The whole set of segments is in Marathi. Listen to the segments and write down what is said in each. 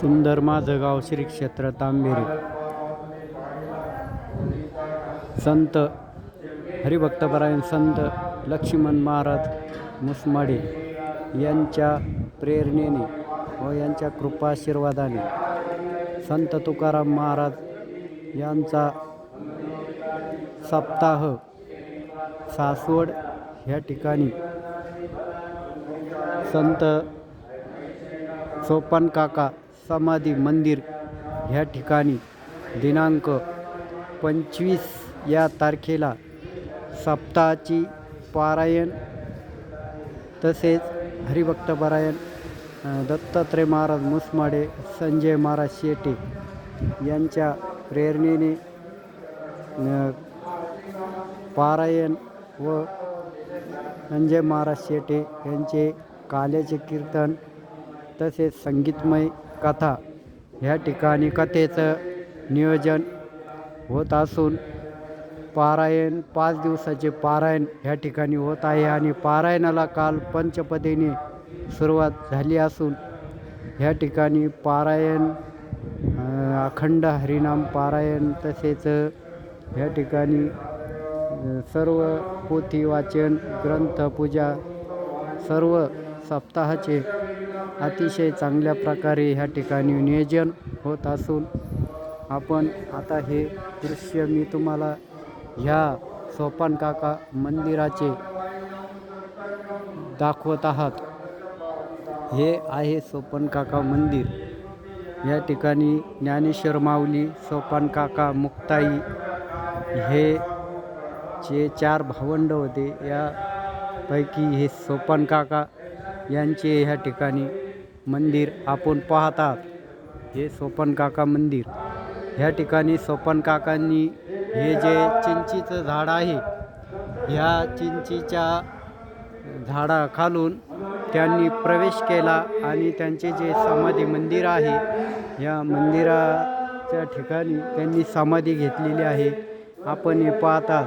सुंदर माझं गाव श्री क्षेत्र तांबेरी. संत हरिभक्तपरायण संत लक्ष्मण महाराज मुसमाडे यांच्या प्रेरणेने व यांच्या कृपाशीर्वादाने संत तुकाराम महाराज यांचा सप्ताह सासवड ह्या ठिकाणी संत सोपान काका समाधी मंदिर ह्या ठिकाणी दिनांक पंचवीस या तारखेला सप्ताहाची पारायण तसेच हरिभक्तपरायण दत्तात्रय महाराज मुसमाडे संजय महाराज शेटे यांच्या प्रेरणेने पारायण व संजय महाराज शेटे यांचे काल्याचे कीर्तन तसेच संगीतमय कथा. ह्या ठिकाणी कथेचं नियोजन होत असून पारायण पाच दिवसाचे पारायण ह्या ठिकाणी होत आहे आणि पारायणाला काल पंचपदेने सुरुवात झाली असून ह्या ठिकाणी पारायण अखंड हरिनाम पारायण तसेच ह्या ठिकाणी सर्व पोथी वाचन ग्रंथपूजा सर्व सप्ताहाचे अतिशय चांगल्या प्रकारे ह्या ठिकाणी नियोजन होत असून आपण आता हे दृश्य मी तुम्हाला ह्या सोपान काका मंदिराचे दाखवत आहात. हे आहे सोपान काका मंदिर. या ठिकाणी ज्ञानेश्वर माऊली सोपान काका मुक्ताई हे जे चार भावंड होते यापैकी हे सोपान काका यांचे ह्या ठिकाणी मंदिर आपण पाहतात. हे सोपनकाका मंदिर. ह्या ठिकाणी सोपनकाकांनी हे जे चिंचीचं झाड आहे ह्या चिंचीच्या झाडाखालून त्यांनी प्रवेश केला आणि त्यांचे जे समाधी मंदिर आहे या मंदिराच्या ठिकाणी त्यांनी समाधी घेतलेली आहे. आपण हे पाहतात.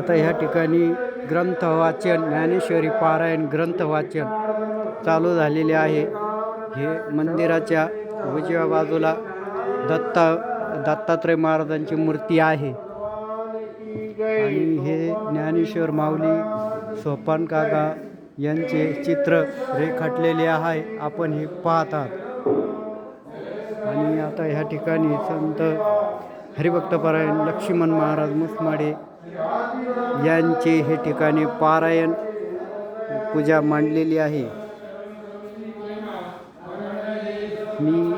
आता ह्या ठिकाणी ग्रंथ वाचन ज्ञानेश्वरी पारायण ग्रंथ वाचन चालू झालेले आहे. हे मंदिराच्या उजव्या बाजूला दत्ता दत्तात्रय महाराजांची मूर्ती आहे. आणि हे ज्ञानेश्वर माऊली सोपान काका यांचे चित्र रेखाटलेले आहे. आपण हे पाहतात. आणि आता ह्या ठिकाणी संत हरिभक्तपरायण लक्ष्मण महाराज मुसमाडे यांचे हे ठिकाणी पारायण पूजा मांडलेली आहे. मी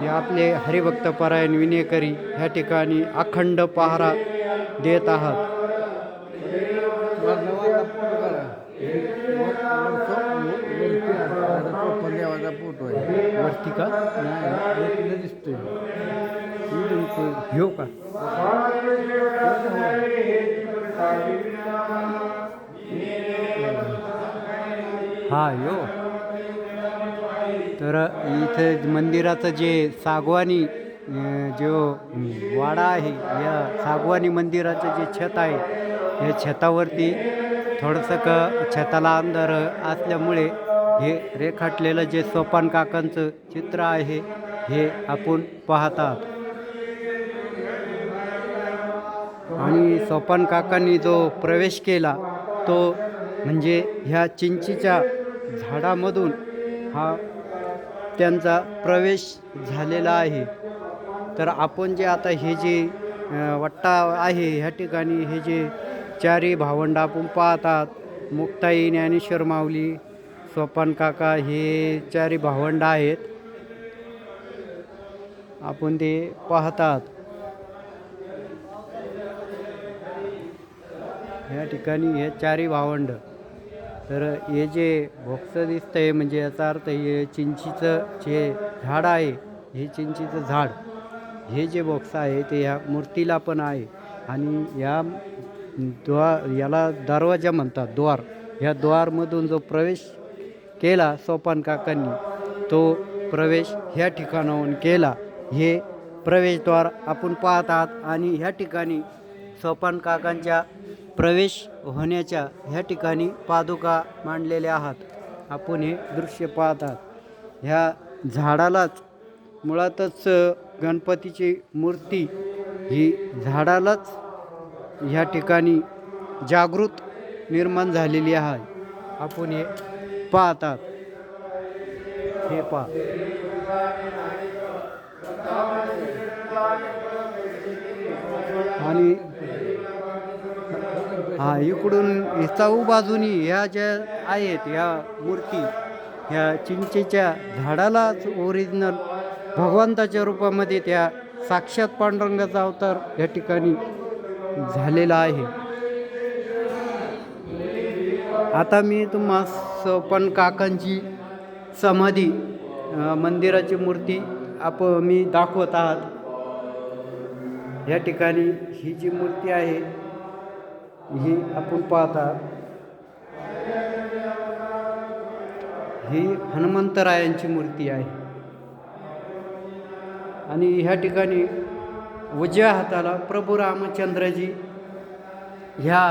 हे आपले हरिभक्तपरायण विनेकरी ह्या ठिकाणी अखंड पहारा देत आहात. वरती का? दिसतोय. घेऊ का? हा यो. तर इथे मंदिराचं जे सागवानी जो वाडा आहे या सागवानी मंदिराचं जे छत आहे या छतावरती थोडंसं क छताला अंधार असल्यामुळे हे रेखाटलेलं जे सोपान काकांचं चित्र आहे हे आपण पाहतात. आणि सोपान काकांनी जो प्रवेश केला तो म्हणजे ह्या चिंचीच्या झाडामधून हा त्यांचा प्रवेश झालेला आहे. तर आपण जे आता हे जे वट्टा आहे ह्या ठिकाणी हे जे चारी भावंड आपण पाहतात मुक्ताई ज्ञानेश्वर माऊली सोपान काका हे चारी भावंड आहेत. आपण ते पाहतात. ह्या ठिकाणी हे चारी भावंड. तर हे जे बॉक्स आहे म्हणजे याचा अर्थ हे चिंचीचं जे झाड आहे हे चिंचीचं झाड. हे जे बॉक्स आहे ते ह्या मूर्तीला पण आहे. आणि या द्वार याला दरवाजा म्हणतात द्वार. ह्या द्वारमधून जो प्रवेश केला सोपान काकांनी तो प्रवेश ह्या ठिकाणाहून केला. हे प्रवेशद्वार आपण पाहतात आणि ह्या ठिकाणी सोपान काकांच्या प्रवेश होण्याच्या ह्या ठिकाणी पादुका मांडलेल्या आहात. आपण हे दृश्य पाहतात. ह्या झाडालाच मुळातच गणपतीची मूर्ती ही झाडालाच ह्या ठिकाणी जागृत निर्माण झालेली आहे. आपण हे पाहतात. हे पा आणि हा इकडून चौ बाजूनी ह्या ज्या आहेत ह्या मूर्ती ह्या चिंचेच्या झाडालाच ओरिजिनल भगवंताच्या रूपामध्ये त्या साक्षात पांडुरंगाचा अवतार या ठिकाणी झालेला आहे. आता मी तुम्हाला पण काकांची समाधी मंदिराची मूर्ती आप मी दाखवत आहात. या ठिकाणी ही जी मूर्ती आहे ही आपण पाहता ही हनुमंतरायांची मूर्ती आहे. आणि ह्या ठिकाणी उजव्या हाताला प्रभू रामचंद्रजी ह्या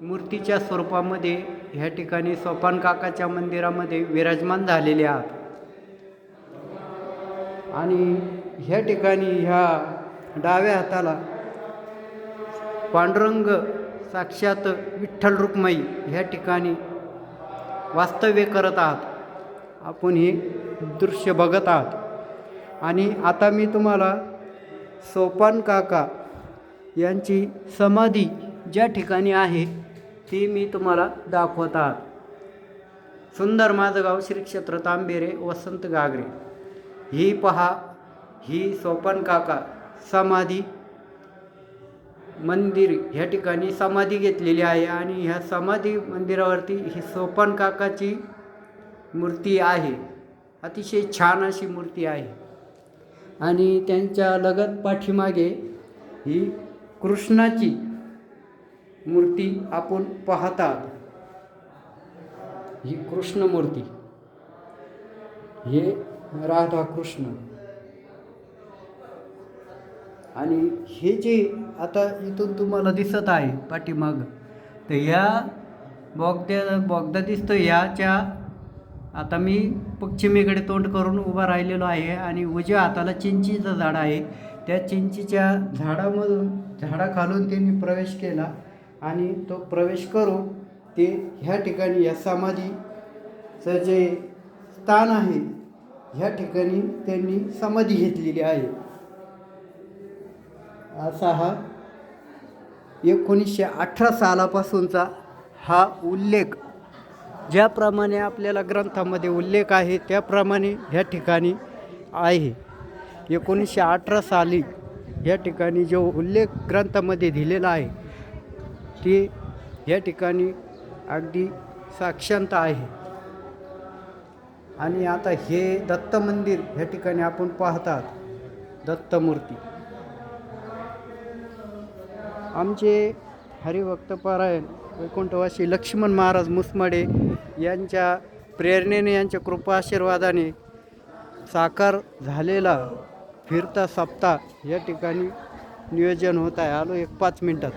मूर्तीच्या स्वरूपामध्ये ह्या ठिकाणी सोपान काकाच्या मंदिरामध्ये विराजमान झालेले आहात. आणि ह्या ठिकाणी ह्या डाव्या हाताला पांडुरंग साक्षात विठ्ठल रुक्मयी ह्या ठिकाणी वास्तव्य करत आहात. आपण हे दृश्य बघत आहात. आणि आता मी तुम्हाला सोपान काका यांची समाधी ज्या ठिकाणी आहे ती मी तुम्हाला दाखवत आहात. सुंदर माझं गाव श्री क्षेत्र तांबेरे वसंत गागरे ही पहा ही सोपान काका समाधी मंदिर ह्या ठिकाणी समाधी घेतलेली आहे आणि ह्या समाधी मंदिरावरती ही सोपान काकाची मूर्ती आहे. अतिशय छान अशी मूर्ती आहे. आणि त्यांच्या लगत पाठीमागे ही कृष्णाची मूर्ती आपण पाहतात. ही कृष्ण मूर्ती. हे राधा कृष्ण. आणि हे जे आता इथून तुम्हाला दिसत आहे पाठीमाग तर ह्या बोगद्या बोगदा दिसतो ह्याच्या आता मी पश्चिमेकडे तोंड करून उभा राहिलेलो आहे आणि उजव्या हाताला चिंचीचं झाड आहे. त्या चिंचीच्या झाडामधून झाडाखालून त्यांनी प्रवेश केला आणि तो प्रवेश करून ते ह्या ठिकाणी या समाधीचं जे स्थान आहे ह्या ठिकाणी त्यांनी समाधी घेतलेली आहे. असा हा एकोणीसशे अठरा सालापासूनचा हा उल्लेख ज्याप्रमाणे आपल्याला ग्रंथामध्ये उल्लेख आहे त्याप्रमाणे ह्या ठिकाणी आहे. एकोणीसशे अठरा साली या ठिकाणी जो उल्लेख ग्रंथामध्ये दिलेला आहे ते या ठिकाणी अगदी साक्षांत आहे. आणि आता हे दत्त मंदिर ह्या ठिकाणी आपण पाहतात दत्तमूर्ती. आमचे हरिभक्तपारायण वैकुंठवासी लक्ष्मण महाराज मुसमाडे यांच्या प्रेरणेने यांच्या कृपा आशीर्वादाने साकार झालेला फिरता सप्ताह या ठिकाणी नियोजन होत आहे. आलो एक पाच मिनटात.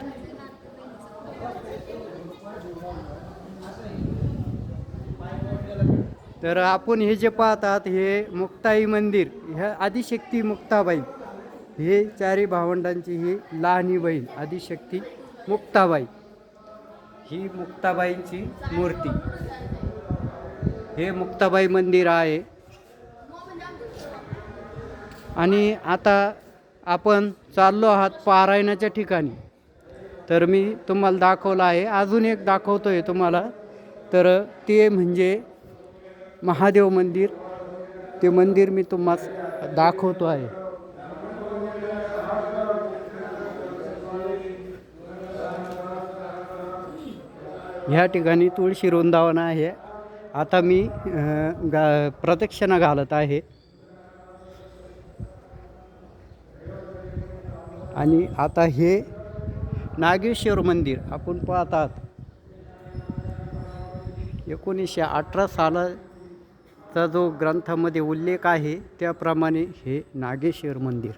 तर आपण हे जे पाहतात हे मुक्ताई मंदिर ह्या आदिशक्ती मुक्ताबाई. हे चारी भावंडांची ही लहानी बहीण आदिशक्ती मुक्ताबाई. ही मुक्ताबाईंची मूर्ती. हे मुक्ताबाई मंदिर आहे. आणि आता आपण चाललो आहात पारायणाच्या ठिकाणी. तर मी तुम्हाला दाखवलं आहे. अजून एक दाखवतो आहे तुम्हाला. तर ते म्हणजे महादेव मंदिर. ते मंदिर मी तुम्हाला दाखवतो आहे. ह्या ठिकाणी तुळशी वृंदावन आहे. आता मी गा प्रदक्षिणा घालत आहे. आणि आता हे नागेश्वर मंदिर आपण पाहतात. एकोणीसशे अठरा सालाचा जो ग्रंथामध्ये उल्लेख आहे त्याप्रमाणे हे नागेश्वर मंदिर.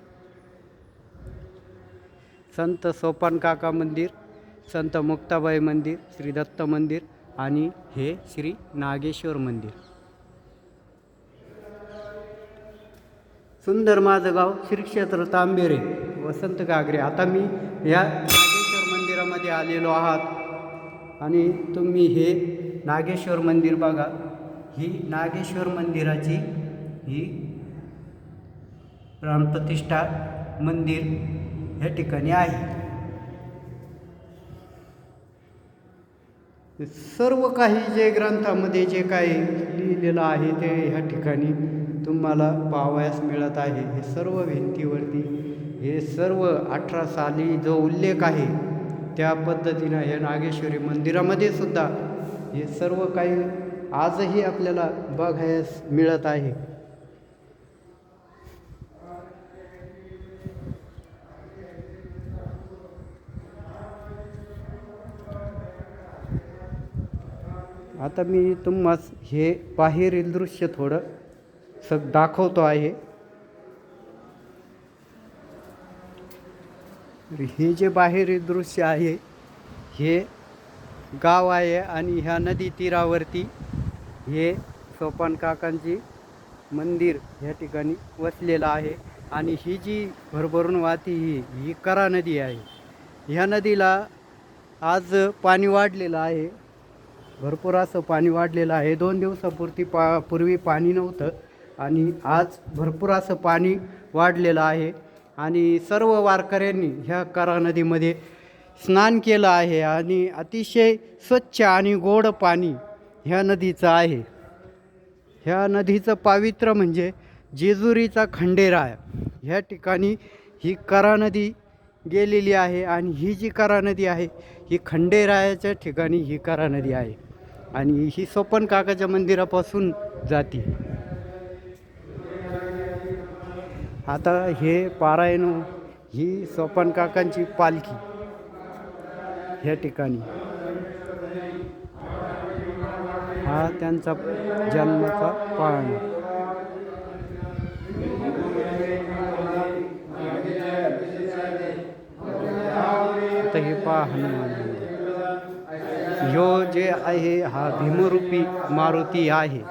संत सोपान काका मंदिर. संत मुक्ताबाई मंदिर श्री दत्त मंदिर आणि हे श्री नागेश्वर मंदिर. सुंदर माझं गाव श्री क्षेत्र तांबेरे. वसंत गागरे. आता मी या नागेश्वर मंदिरामध्ये आलेलो आहात. आणि तुम्ही हे नागेश्वर मंदिर बघा. ही नागेश्वर मंदिराची ही प्राणप्रतिष्ठा मंदिर या ठिकाणी आहे. सर्व काही जे ग्रंथामध्ये जे काही लिहिलेलं आहे ते ह्या ठिकाणी तुम्हाला पाहावयास मिळत आहे. हे सर्व भिंतीवरती हे सर्व अठरा साली जो उल्लेख आहे त्या पद्धतीनं या नागेश्वरी मंदिरामध्ये सुद्धा हे सर्व काही आजही आपल्याला बघायस मिळत आहे. आता मी तुम्हास हे बाहेरील दृश्य थोडं सग दाखवतो आहे. हे जे बाहेरील दृश्य आहे हे गाव आहे आणि ह्या नदी तीरावरती हे सोपान काकांची मंदिर ह्या ठिकाणी वसलेलं आहे. आणि ही जी भरभरून वाहती ही ही करा नदी आहे. ह्या नदीला आज पाणी वाढलेलं आहे. भरपूर असं पाणी वाढलेलं आहे. दोन दिवसापुरती पा पूर्वी पाणी नव्हतं आणि आज भरपूर असं पाणी वाढलेलं आहे. आणि सर्व वारकऱ्यांनी ह्या करा नदीमध्ये स्नान केलं आहे आणि अतिशय स्वच्छ आणि गोड पाणी ह्या नदीचं आहे. ह्या नदीचं पावित्र्य म्हणजे जेजुरीचा खंडेरा ह्या ठिकाणी ही करा नदी गेलेली आहे आणि ही जी करा नदी आहे ही खंडेरायाच्या ठिकाणी ही करा नदी आहे. आणि ही सोपन काकाच्या मंदिरापासून जाते. आता हे पारायण ही सोपन काकांची पालखी ह्या ठिकाणी. हा त्यांचा जन्माचा पाळणा. आता हे पहा हनुमान. ह्यो जे आहे हा भीमरूपी मारुती आहे.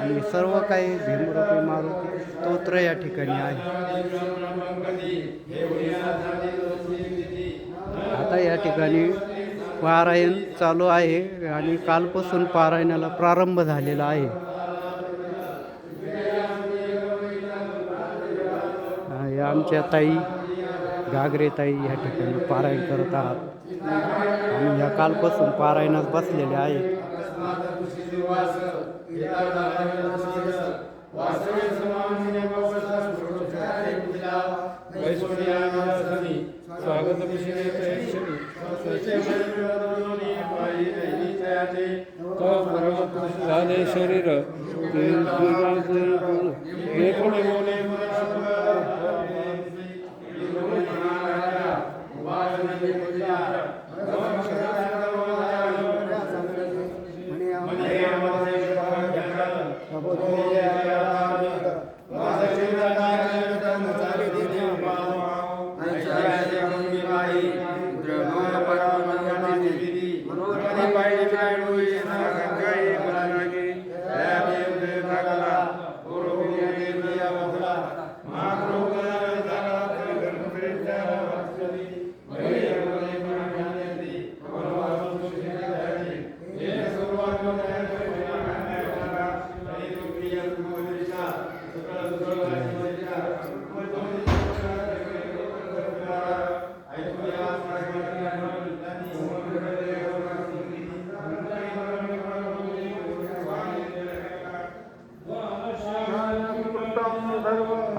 आणि सर्व काही भीमरूपी मारुती स्तोत्र या ठिकाणी आहे. आता या ठिकाणी पारायण चालू आहे आणि कालपासून पारायणाला प्रारंभ झालेला आहे. आमच्या ताई घागरेताई ह्या या ठिकाणी पारायण करत आहात. आणि ह्या कालपासून पारायणात बसलेले आहेत. झाले शरीर.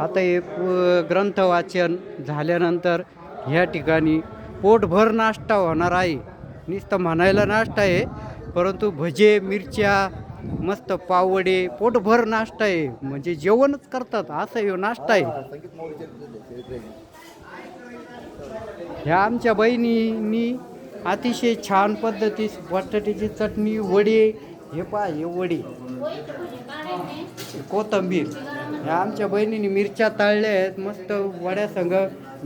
आता हे ग्रंथ वाचन झाल्यानंतर ह्या ठिकाणी पोटभर नाश्ता होणार आहे. नुसतं म्हणायला नाश्ता आहे परंतु भजे मिरच्या मस्त पावडे पोटभर नाश्ता आहे. म्हणजे जेवणच करतात असं हे नाश्ता आहे. ह्या आमच्या बहिणींनी अतिशय छान पद्धतीस बटाट्याची चटणी वडे हे पहा हे वडे. कोथंबीर. ह्या आमच्या बहिणीने मिरच्या तळल्या आहेत. मस्त वड्यासंग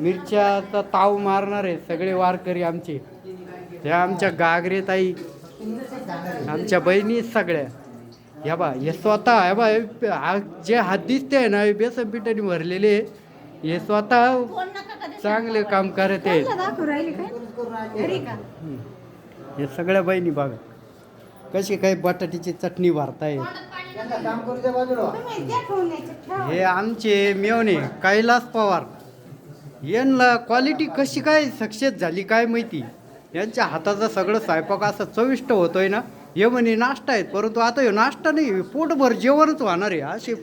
मिरच्याचा ताव मारणार आहेत सगळे वारकरी आमचे. ह्या आमच्या गागरे ताई आमच्या बहिणी सगळ्या. ह्या बा हे स्वतः ह्या बा हे आ- जे हात दिसते ना हे बेसन पिठाने भरलेले हे स्वतः चांगले काम करत आहेत. हे सगळ्या बहिणी बघा. कशी काही बटाट्याची चटणी ठेवा. हे आमचे मेवणे कैलास पवार. यांना क्वालिटी कशी काय सक्सेस झाली काय माहिती? यांच्या हाताचं सगळं स्वयंपाक असं चविष्ट होतोय ना? हे म्हणे नाश्ता आहेत परंतु आता हे नाश्ता नाही पोटभर जेवणच होणार आहे. असे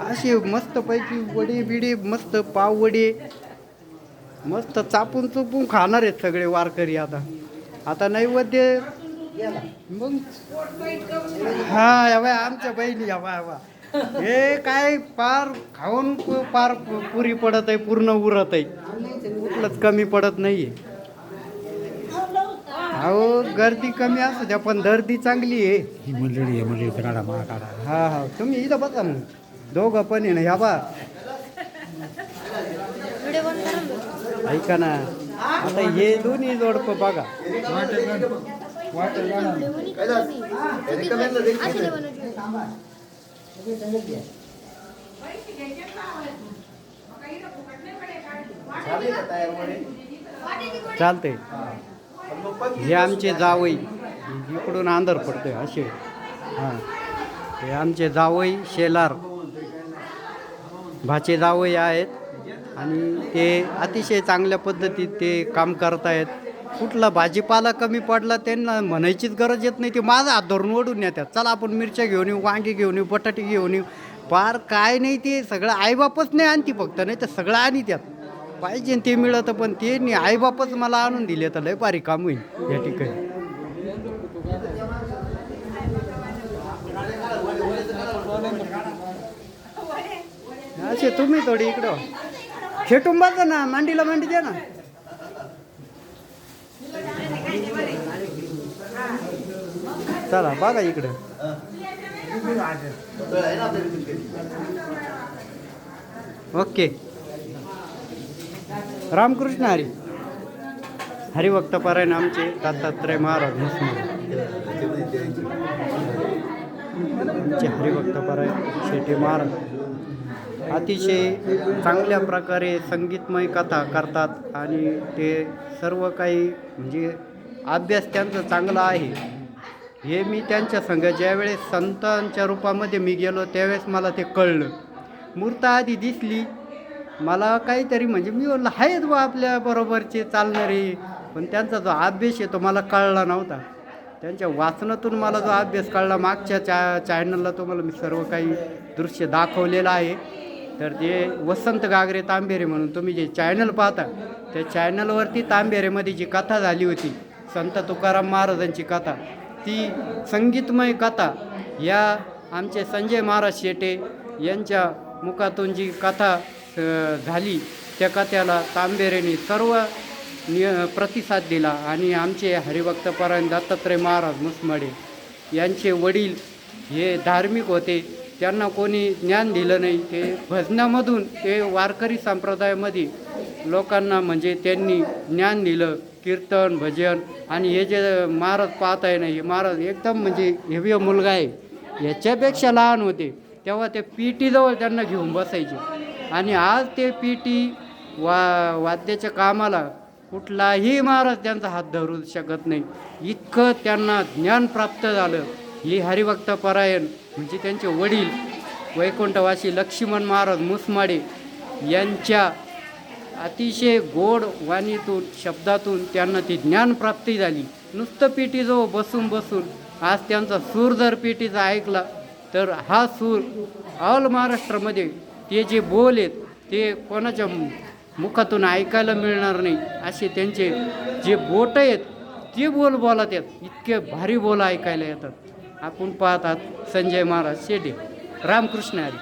असे मस्तपैकी वडे बिडे मस्त पाव वडे मस्त चापून चुपून खाणार आहेत सगळे वारकरी आता. आता नैवेद्य मग हा या बाय आमच्या बहिणी या बाय बा हे काय पार खाऊन पार पुरी पडत आहे पूर्ण उरत आहे. कुठलंच कमी पडत नाहीये. अहो गर्दी कमी असू द्या पण गर्दी चांगली आहे. ही मंडळी आहे मंडळी काढा मा काढा. हा हा. तुम्ही इथं बसा मग. दोघं पण आहे ना ह्या बा. ऐका ना आता हे दोन्ही जोडप बघा. चालतंय. हे आमचे जावई. इकडून आंधर पडतोय असे. हां. हे आमचे जावई शेलार. भाचे जावई आहेत. आणि ते अतिशय चांगल्या पद्धतीत ते काम करतायत. कुठला भाजीपाला कमी पडला त्यांना म्हणायचीच गरज येत नाही. ते माझा हात धरून ओढून येतात चला आपण मिरच्या घेऊन येऊ वांगी घेऊन येऊ बटाटे घेऊन येऊ. पार काय नाही ते सगळं आईबापच नाही आणती फक्त नाही तर सगळं आणि त्यात. पाहिजे ते मिळतं पण ते नाही. आईबापच मला आणून दिले तर लय भारी काम होईल या ठिकाणी. असे तुम्ही थोडी इकडं. खेटुंबाचं ना मांडीला मांडी द्या ना. चला बघा इकडं. ओके. रामकृष्ण हरी. हरिभक्त पारायण आमचे दत्तात्रय महाराज आमचे हरिभक्त पारायण शेटे महाराज. अतिशय चांगल्या प्रकारे संगीतमय कथा करतात आणि ते सर्व काही म्हणजे अभ्यास त्यांचा चांगला आहे. हे मी त्यांच्या संग ज्यावेळेस संतांच्या रूपामध्ये मी गेलो त्यावेळेस मला ते कळलं. मूर्त आधी दिसली. मला काहीतरी म्हणजे मी बोललं आहेत बा आपल्या बरोबरचे चालणारे. पण त्यांचा जो अभ्यास आहे तो मला कळला नव्हता. त्यांच्या वाचनातून मला जो अभ्यास कळला मागच्या चा चॅनलला तुम्हाला मी सर्व काही दृश्य दाखवलेलं आहे. तर ते वसंत गागरे तांबेरे म्हणून तुम्ही जे चॅनल पाहता त्या चॅनलवरती तांबेरेमध्ये जी कथा झाली होती संत तुकाराम महाराजांची कथा ती संगीतमय कथा या आमचे संजय महाराज शेटे यांच्या मुखातून जी कथा झाली त्या कथेला तांबेरेने सर्व निय प्रतिसाद दिला आणि आमचे हरिभक्तपरायण दत्तात्रय महाराज मुसमडे यांचे वडील हे धार्मिक होते. त्यांना कोणी ज्ञान दिलं नाही. ते भजनामधून ते वारकरी संप्रदायामध्ये लोकांना म्हणजे त्यांनी ज्ञान दिलं कीर्तन भजन आणि हे जे महाराज पाहत आहे ना हे महाराज एकदम म्हणजे हेवी मुलगा आहे. याच्यापेक्षा लहान होते. तेव्हा ते पीटीजवळ त्यांना घेऊन बसायचे. आणि आज ते पीटी वा वाद्याच्या कामाला कुठलाही महाराज त्यांचा हात धरू शकत नाही. इतकं त्यांना ज्ञान प्राप्त झालं. ही हरिभक्त परायण म्हणजे त्यांचे वडील वैकुंठवासी लक्ष्मण महाराज मुसमाडे यांच्या अतिशय गोड वाणीतून शब्दातून त्यांना ती ज्ञानप्राप्ती झाली. नुसतं पेटीजवळ बसून बसून आज त्यांचा सूर जर पेटीचा ऐकला तर हा सूर ऑल महाराष्ट्रामध्ये ते जे बोल आहेत ते कोणाच्या मुखातून ऐकायला मिळणार नाही असे त्यांचे जे बोट आहेत ते बोल बोलत आहेत. इतके भारी बोल ऐकायला येतात. आपण पाहतात संजय महाराज शेटे. रामकृष्ण हरी.